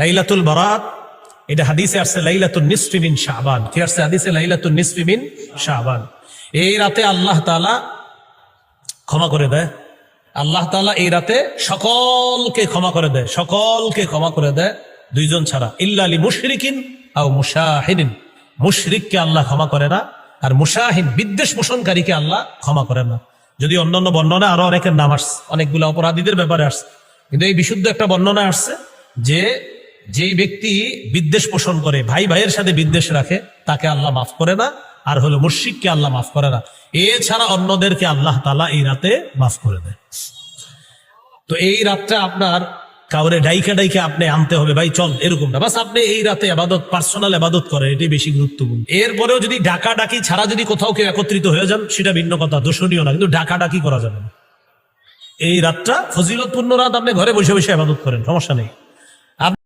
লাইলাতুল বারাত। এটা হাদিসে আসছে লাইলাতুল নিসফিমিন শাবান। কি আসছে হাদিসে? লাইলাতুল নিসফিমিন শাবান। এই রাতে আল্লাহ তাআলা ক্ষমা করে দেয়। আল্লাহ তাআলা এই রাতে সকলকে ক্ষমা করে দেয়। সকলকে ক্ষমা করে দেয় দুইজন ছাড়া। ইল্লা আলী মুশরিকিন আও মুশাহিদিন। মুশরিককে আল্লাহ ক্ষমা করে না আর মুশাহিন, বিদ্বেষ পোষণকারীকে আল্লাহ ক্ষমা করে না। যদি অন্যান্য বর্ণনা আরও অনেকের নাম আসছে, অনেকগুলো অপরাধীদের ব্যাপারে আসছে। কিন্তু এই বিশুদ্ধ একটা বর্ণনা আসছে যে যেই ব্যক্তি বিদ্বেষ পোষণ করে, ভাই ভাইয়ের সাথে বিদ্বেষ রাখে, তাকে আল্লাহ মাফ করে না, আর হলো মুর্শিককে আল্লাহ মাফ করে না। এছাড়া অন্যদেরকে আল্লাহ তালা এই রাতে মাফ করে দেয়। তো এই রাতটা আপনার কাউরে ডাইকা ডাইকা আপনি আনতে হবে, ভাই চল এরকম না বাস আপনি এই রাতে আবাদত পার্সোনাল আবাদত করেন, এটাই বেশি গুরুত্বপূর্ণ। এরপরেও যদি ডাকা ডাকি ছাড়া যদি কোথাও কেউ একত্রিত হয়ে যান, সেটা ভিন্ন কথা, দোষণীয় না, কিন্তু ডাকা ডাকি করা যাবে না। এই রাতটা ফজিলতপূর্ণ রাত, আপনি ঘরে বসে বসে আবাদত করেন, সমস্যা নেই।